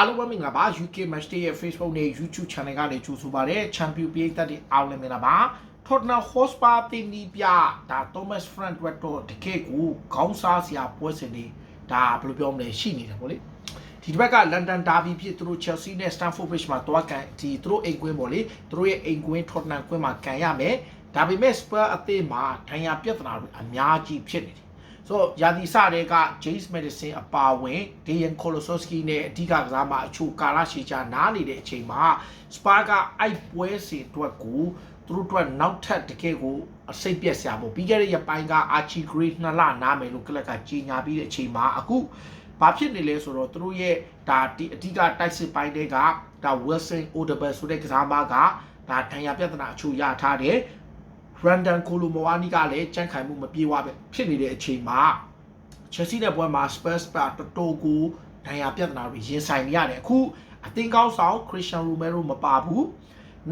အားလုံးပဲမင်္ဂလာပါ UK Match Day ရဲ့ Facebook နဲ့ YouTube Channel ကနေကြိုဆိုပါရစေ Champion ပြည်သက်တွေအားလုံးမင်္ဂလာပါ Tottenham Hotspur တင်ဒီပြဒါ Thomas Frank တို့တော့တကယ့်ကိုခေါင်းစားစရာပွဲစဉ်တွေဒါဘယ်လိုပြောမလဲရှိနေတယ်ပေါ့လေဒီတစ်ဘက်က London Derby ဖြစ်သူတို့ Chelsea နဲ့ Stamford Bridge မှာတွားကန်ဒီသူတို့အိမ်ကွင်းပေါ့လေသူတို့ရဲ့အိမ်ကွင်း Tottenham ကွင်းမှာကန်ရမယ်ဒါပေမဲ့ Spur အသင်းမှာဒဏ်ရာပြဿနာတွေအများကြီးဖြစ်နေတယ် ဆိုတော့ယာဒီစတဲ့က James Madison အပါဝင် Dejan Kolosowski နဲ့အဓိကကစားမအချိုကာလရှည်ကြာနားနေတဲ့အချိန်မှာ Spa ကအိုက်ပွဲစီအတွက်ကိုသူတို့အတွက်နောက်ထပ်တကယ်ကိုအစိတ်ပြက်စရာပေါ့ပြီးခဲ့တဲ့ရက်ပိုင်းက Archie Gray နှစ်လနားမယ်လို့ကလပ်ကကြီးညာပြီးတဲ့အချိန်မှာအခုဘာဖြစ်နေလဲဆိုတော့သူတို့ရဲ့ဒါဒီအဓိကတိုက်စစ်ပိုင်းတွေကဒါ Wilson Odobert ဆိုတဲ့ကစားမကဒါဒဏ်ရာပြဿနာအချိုရထားတယ် Brandon Colomwani ကလည်းကြန့်ခိုင်မှုမပြေဝပဲဖြစ်နေတဲ့အချိန်မှာ Chelsea နဲ့ပွဲမှာ Spurs ပါတော်တော်ကိုဒဏ်ရာပြဿနာတွေရင်ဆိုင်နေရတယ်အခုအသင်းကောင်းဆောင် Christian Romero မပါဘူး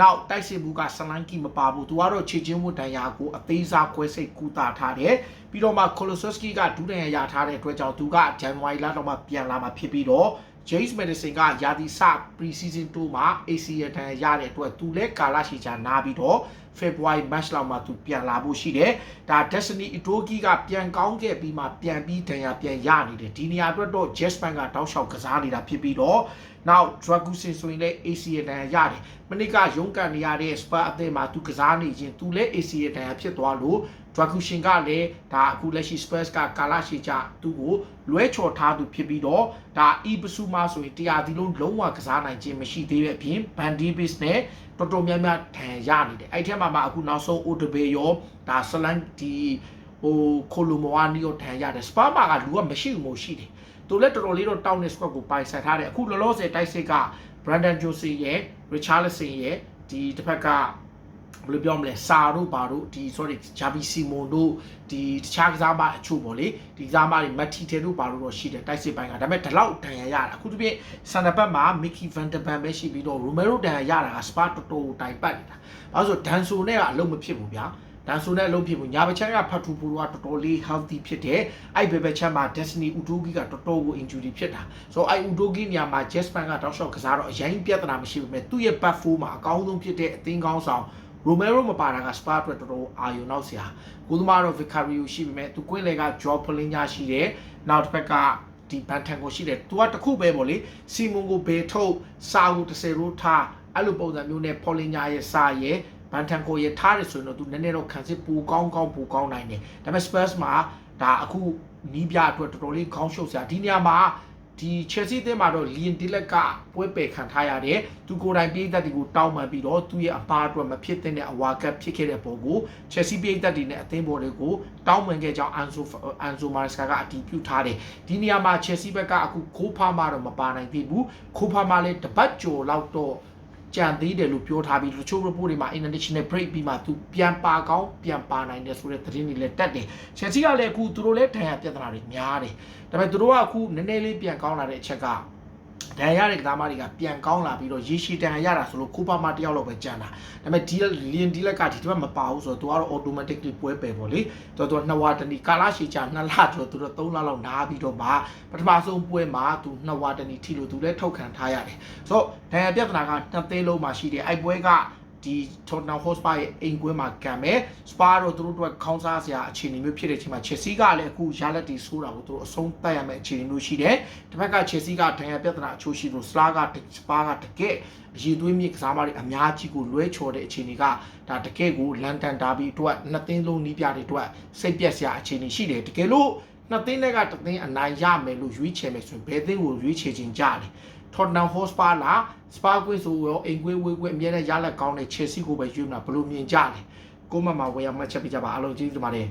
နောက်တိုက်စစ်ဘူးကဆလန်ကီမပါဘူးသူကတော့ခြေချင်းဝတ်ဒဏ်ရာကိုအသေးစားခွဲစိတ်ကူတာထားတယ်ပြီးတော့မှ Kolosowski ကဒူးဒဏ်ရာရထားတဲ့အတွက်ကြောင့်သူက January လတော့မှပြန်လာမှာဖြစ်ပြီးတော့ James Madison ကယာတီစ pre-season 2မှာ ACL ဒဏ်ရာရတဲ့အတွက်သူလည်းကာလရှည်ကြာနားပြီးတော့ February match လောက်မှာသူပြန်လာဖို့ရှိတယ်။ဒါ Destiny Itogi ကပြန်ကောင်းခဲ့ပြီးမှပြန်ပြီးဒဏ်ရာပြန်ရနေတယ်။ဒီနေရာအတွက်တော့ Jaspan ကတောက်လျှောက်ကစားနေတာဖြစ်ပြီးတော့နောက် Dragusin ဆိုရင်လည်း ACL ဒဏ်ရာရတယ်။မနစ်ကရုန်းကန်နေရတဲ့ Spa အသင်းမှာသူကစားနေခြင်းသူလည်း ACL ဒဏ်ရာဖြစ်သွားလို့ Dragusin ကလည်းဒါအခုလက်ရှိ Spurs ကကာလာရှိကြသူ့ကိုလွဲချော်ထားသူဖြစ်ပြီးတော့ဒါ Ibsuma ဆိုရင်တရားဒီလုံးလုံးဝကစားနိုင်ခြင်းမရှိသေးတဲ့အပြင် Van Dibis နဲ့တော်တော်များများထန်ရနေတယ်အဲ့ထက်မှာမှအခုနောက်ဆုံး Odebe ရောဒါဆလန်ဒီဟိုကိုလိုမိုဝါနီရောထန်ရတယ်စပါမာကလူကမရှိဘူးမို့ရှိတယ်သူလည်းတော်တော်လေးတော့တောင်းနေ squad ကိုပိုင်ဆိုင်ထားတယ်အခုလောလောဆယ်တိုက်စစ်က Brandon Jose ရဲ့ Richarlison ရဲ့ဒီတစ်ဖက်က ဘယ်လိုပြောမလဲစာတို့ဘာတို့ဒီ sorry ဂျာဘီစီမွန်တို့ဒီတခြားကစားမအချို့ပေါ့လေဒီကစားမတွေမက်တီတဲတို့ဘာတို့တော့ရှိတယ်တိုက်စစ်ပိုင်းကဒါပေမဲ့ဒီလောက်ဒဏ်ရာရတာအခုတပြည့်ဆန်နဘက်မှာမီကီဗန်ဒဘန်ပဲရှိပြီးတော့ရိုမဲရိုဒဏ်ရာရတာကစပါတော်တော်တိုင်ပတ်နေတာဘာလို့ဆိုဒန်ဆိုနဲ့ကအလုံးမဖြစ်ဘူးဗျာဒန်ဆိုနဲ့အလုံးဖြစ်ဘူးညာဘချမ်းကဖတ်ထူပူကတော်တော်လေး healthy ဖြစ်တယ်အဲ့ဘယ်ဘချမ်းမှာ Destiny Udogi ကတော်တော်ကို injury ဖြစ်တာဆိုတော့အဲ့ Udogi နေရာမှာ Jaspan ကတောက်လျှောက်ကစားတော့အရင်ပြဿနာမရှိဘူးမဲ့သူ့ရဲ့ back four မှာအကောင်းဆုံးဖြစ်တဲ့အသင်းကောင်းဆောင် ရိုမဲရိုမပါတာကစပါအတွက်တော်တော်အာရုံနောက်စရာကိုသမားတော့ Vicario ရှိပေမဲ့သူကွင်းလေက Job Polina ရှိတယ်နောက်တစ်ဖက်ကဒီဘန်ထန်ကိုရှိတယ်သူကတခုပဲပေါ့လေစီမွန်ကိုဘေထုတ်စာကို30ရိုးထားအဲ့လိုပုံစံမျိုးနဲ့ Polina ရဲ့စာရဲ့ဘန်ထန်ကိုရထားတယ်ဆိုရင်တော့သူနည်းနည်းတော့ခံစစ်ပူကောင်းကောင်းပူကောင်းနိုင်တယ်ဒါပေမဲ့ Spurs မှာဒါအခုနီးပြအတွက်တော်တော်လေးခေါင်းရှုပ်စရာဒီနေရာမှာ ဒီ Chelsea အသင်းမှာတော့ Liam Delap ကပွဲပယ်ခံထားရတယ်သူကိုယ်တိုင်ပြည်သက်တွေကိုတောင်းပန်ပြီးတော့သူ့ရဲ့အပါအတွက်မဖြစ်တဲ့အဝါကပ်ဖြစ်ခဲ့တဲ့ပုံကို Chelsea ပြည်သက်တွေနဲ့အသင်းပေါ်တွေကိုတောင်းပန်ခဲ့ကြောင်း Anzo Anzo Maresca ကအတည်ပြုထားတယ်ဒီနေရာမှာ Chelsea ဘက်ကအခုခိုးဖားမှတော့မပါနိုင်သေးဘူးခိုးဖားမှလည်းတပတ်ကျော်လောက်တော့ ကြံသေးတယ်လို့ပြောထားပြီးတချို့ report တွေမှာ international break ပြီးမှသူပြန်ပါကောင်းပြန်ပါနိုင်တယ်ဆိုတဲ့သတင်းတွေလည်းတက်တယ်။ Chelsea ကလည်းအခုသူတို့လည်းဒဏ်ရာပြဿနာတွေများတယ်။ဒါပေမဲ့သူတို့ကအခုနည်းနည်းလေးပြန်ကောင်းလာတဲ့အချက်က ဒဏ်ရာရတဲ့ကစားမတွေကပြန်ကောင်းလာပြီးတော့ရေရှည်ဒဏ်ရာရတာဆိုလို့ကိုပါမတယောက်လောက်ပဲကြံတာ။ဒါပေမဲ့ဒီလင်ဒီလက်ကဒီတစ်ပတ်မပါဘူးဆိုတော့သူကတော့ automatically ပွဲပယ်ပေါ့လေ။သူကနှစ်ဝါတနီကာလာရှည်ချနှစ်လကျော်သူတို့3လလောက်နားပြီးတော့မှပထမဆုံးပွဲမှာသူနှစ်ဝါတနီထီလို့သူလည်းထုတ်ခံထားရတယ်။ဆိုတော့ဒဏ်ရာပြဿနာကနှစ်သိန်းလုံးမှာရှိတယ်။အဲ့ပွဲက ဒီ Tottenham Hotspur ရဲ့အိမ်ကွင်းမှာကံမယ် Spa တော့သူတို့အတွက်ခေါင်းစားစရာအခြေအနေမျိုးဖြစ်တဲ့အချိန်မှာ Chelsea ကလည်းအခုရလက်တီဆိုးတာကိုသူတို့အဆုံးသတ်ရမယ့်အခြေအနေမျိုးရှိတယ်။တစ်ဖက်က Chelsea ကဒဏ်ရာပြဿနာအချိုးရှိလို့ Sla က Spa ကတကယ်အရေးသွေးမြင့်ကစားမတွေအများကြီးကိုလွဲချော်တဲ့အခြေအနေကဒါတကယ်ကိုလန်တန်ဒါဘီအတွက်နှစ်သိန်းလုံးနီးပြတဲ့အတွက်စိတ်ပြက်စရာအခြေအနေရှိတယ်တကယ်လို့နှစ်သိန်းတွေကတစ်သိန်းအနိုင်ရမယ်လို့ရွေးချယ်မယ်ဆိုရင်ဘယ်သိန်းကိုရွေးချယ်ခြင်းကြလဲ Tottenham Hotspur လား Spa ကွင်းဆိုရောအိမ်ကွင်းဝေးကွင်းအမြဲတမ်းရလက်ကောင်းတဲ့ Chelsea ကိုပဲရွေးမလားဘယ်လိုမြင်ကြလဲကိုမမဝယ်ရမှတ်ချက်ပြကြပါအားလုံးကျေးဇူးတင်ပါတယ်